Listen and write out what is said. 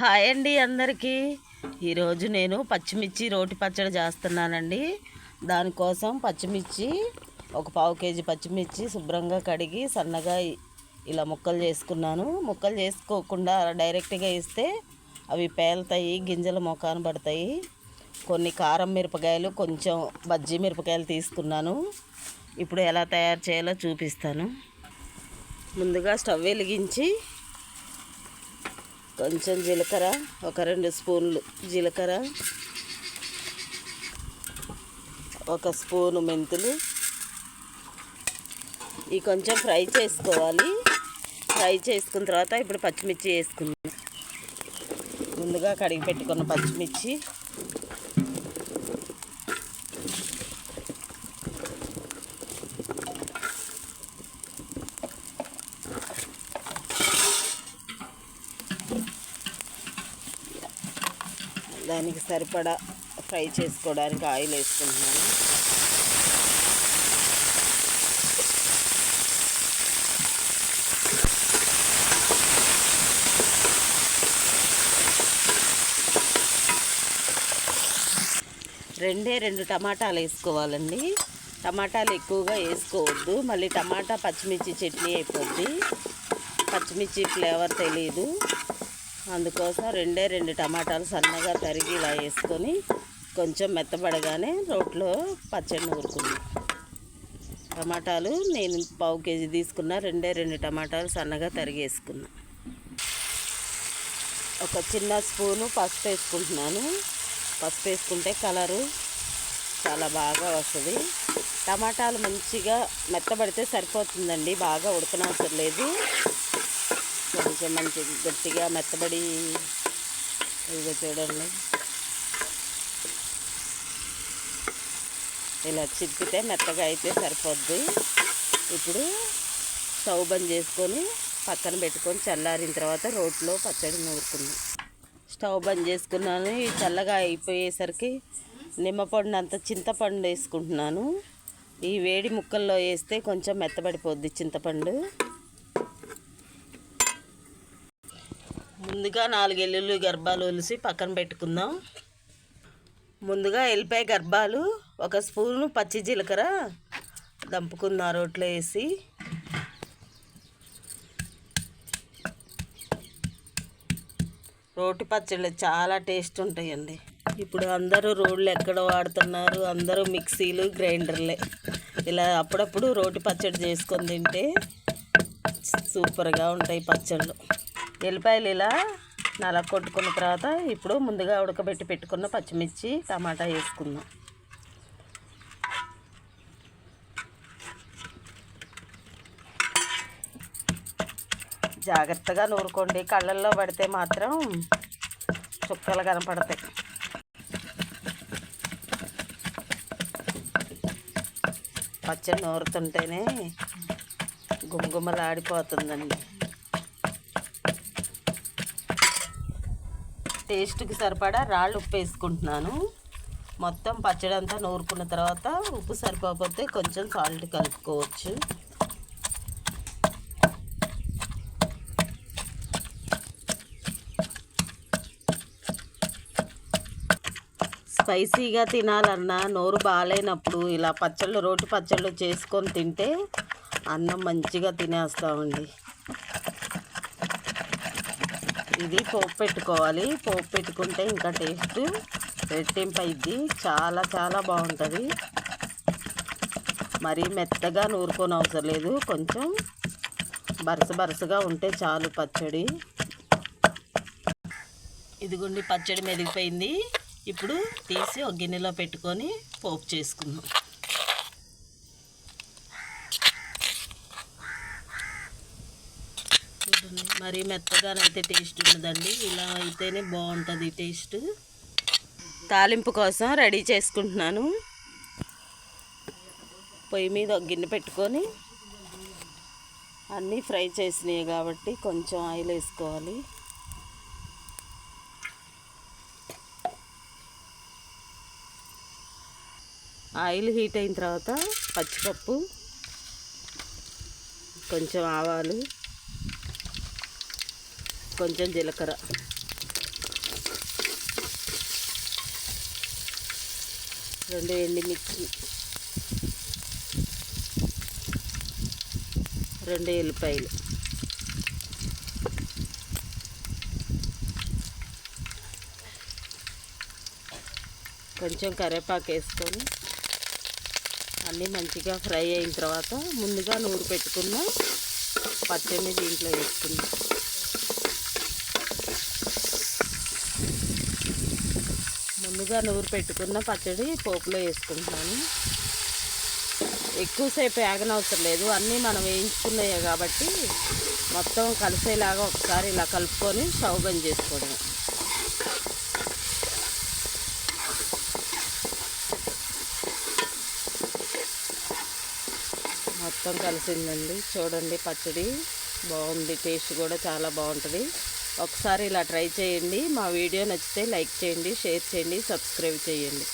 Hi అండి అందరికీ. ఈరోజు నేను పచ్చిమిర్చి రోటి పచ్చడి చేస్తున్నానండి. దానికోసం పచ్చిమిర్చి ఒక పావు కేజీ పచ్చిమిర్చి శుభ్రంగా కడిగి సన్నగా ఇలా ముక్కలు చేసుకున్నాను. ముక్కలు చేసుకోకుండా డైరెక్ట్గా ఇస్తే అవి పేలుతాయి గింజలు మొఖాన పడతాయి. కొన్ని కారం మిరపకాయలు కొంచెం బజ్జీ మిరపకాయలు తీసుకున్నాను. ఇప్పుడు ఎలా తయారు చేయాలో చూపిస్తాను. ముందుగా స్టవ్ వెలిగించి కొంచెం జీలకర్ర ఒక రెండు స్పూన్లు జీలకర్ర ఒక స్పూను మెంతులు. ఈ కొంచెం ఫ్రై చేసుకోవాలి. ఫ్రై చేసుకున్న తర్వాత ఇప్పుడు పచ్చిమిర్చి వేసుకుందాం. ముందుగా కడిగి పెట్టుకున్న పచ్చిమిర్చి దానికి సరిపడా ఫ్రై చేసుకోవడానికి ఆయిల్ వేసుకుంటున్నాను. రెండే రెండు టమాటాలు వేసుకోవాలండి. టమాటాలు ఎక్కువగా వేసుకోవద్దు. మళ్ళీ టమాటా పచ్చిమిర్చి చట్నీ అయిపోద్ది. పచ్చిమిర్చి ఫ్లేవర్ తెలియదు అందుకోసం రెండే రెండు టమాటాలు సన్నగా తరిగి ఇలా వేసుకొని కొంచెం మెత్తబడగానే రోట్లో పచ్చడి నూరుకుందాం టమాటాలు నేను పావు కేజీ తీసుకున్న రెండే రెండు టమాటాలు సన్నగా తరిగేసుకున్నా ఒక చిన్న స్పూను పసుపు వేసుకుంటున్నాను. పసుపు వేసుకుంటే కలరు చాలా బాగా వస్తుంది. టమాటాలు మంచిగా మెత్తబడితే సరిపోతుందండి బాగా ఉడకనవసరం లేదు. కొంచెం మంచి గట్టిగా మెత్తబడి ఇదిగో చూడండి. ఇలా చిప్పితే మెత్తగా అయితే సరిపోద్ది. ఇప్పుడు స్టవ్ బంద్ చేసుకొని పక్కన పెట్టుకొని చల్లారిన తర్వాత రోట్లో పచ్చడి నూరుకున్నాం. స్టవ్ బంద్ చేసుకున్నాను. ఈ చల్లగా అయిపోయేసరికి నిమ్మపండు అంత చింతపండు వేసుకుంటున్నాను. ఈ వేడి ముక్కల్లో వేస్తే కొంచెం మెత్తబడిపోద్ది చింతపండు. ముందుగా నాలుగు ఎల్లుళ్ళు గర్భాలు ఒలిసి పక్కన పెట్టుకుందాం. ముందుగా ఎల్లిపాయ గర్భాలు ఒక స్పూను పచ్చి జీలకర్ర దంపుకుందాం రోట్లో వేసి. రోటి పచ్చళ్ళు చాలా టేస్ట్ ఉంటాయండి. ఇప్పుడు అందరూ రోడ్లు ఎక్కడ వాడుతున్నారు? అందరూ మిక్సీలు గ్రైండర్లే. ఇలా అప్పుడప్పుడు రోటి పచ్చడి చేసుకొని తింటే సూపర్గా ఉంటాయి పచ్చళ్ళు. ఎల్లిపాయలు ఇలా నలా కొట్టుకున్న తర్వాత ఇప్పుడు ముందుగా ఉడకబెట్టి పెట్టుకున్న పచ్చిమిర్చి టమాటా వేసుకుందాం. జాగ్రత్తగా నూరుకోండి. కళ్ళల్లో పడితే మాత్రం చుక్కలు కనపడతాయి. పచ్చడి నూరుతుంటేనే గుమగుమలాడిపోతుందండి. టేస్ట్కి సరిపడా రాళ్ళు ఉప్పు వేసుకుంటున్నాను. మొత్తం పచ్చడి అంతా నూరుకున్న తర్వాత ఉప్పు సరిపోతే కొంచెం సాల్ట్ కలుపుకోవచ్చు. స్పైసీగా తినాలన్నా నోరు బాగాలేనప్పుడు ఇలా పచ్చళ్ళు రోటి పచ్చళ్ళు చేసుకొని తింటే అన్నం మంచిగా తినేస్తామండి. ఇది పోపు పెట్టుకోవాలి. పోపు పెట్టుకుంటే ఇంకా టేస్ట్ రెట్టింపు అయింది చాలా చాలా బాగుంటుంది. మరీ మెత్తగా నూరుకొని అవసరం లేదు. కొంచెం బరస బరసగా ఉంటే చాలు పచ్చడి. ఇదిగోండి పచ్చడి మెదిగిపోయింది ఇప్పుడు తీసి ఒక గిన్నెలో పెట్టుకొని పోపు చేసుకుందాం చూడండి మరీ మెత్తగానైతే టేస్ట్ ఉండదండి ఇలా అయితేనే బాగుంటుంది టేస్ట్ తాలింపు కోసం రెడీ చేసుకుంటున్నాను. పొయ్యి మీద ఒక గిన్నె పెట్టుకొని అన్నీ ఫ్రై చేసినాయి కాబట్టి కొంచెం ఆయిల్ వేసుకోవాలి. ఆయిల్ హీట్ అయిన తర్వాత పచ్చిపప్పు కొంచెం ఆవాలు కొంచెం జీలకర్ర. రెండు ఎండుమిర్చి. రెండు ఎల్లిపాయలు. కొంచెం కరివేపాకు వేసుకొని అన్నీ మంచిగా ఫ్రై అయిన తర్వాత ముందుగా నూరు పెట్టుకున్న పచ్చడిని దీంట్లో వేసుకున్నాం ముందుగా నూరు పెట్టుకున్న పచ్చడి పోపులో వేసుకుంటున్నాను. ఎక్కువసేపు వేగనవసరం లేదు. అన్నీ మనం వేయించుకున్నాయి కాబట్టి మొత్తం కలిసేలాగా ఒకసారి ఇలా కలుపుకొని స్టవ్ బంద్ చేసుకోవడం మొత్తం కలిసిందండి. చూడండి పచ్చడి బాగుంది. టేస్ట్ కూడా చాలా బాగుంటుంది. ఒకసారి ఇలా ట్రై చేయండి. మా వీడియో నచ్చితే లైక్ చేయండి షేర్ చేయండి సబ్స్క్రైబ్ చేయండి.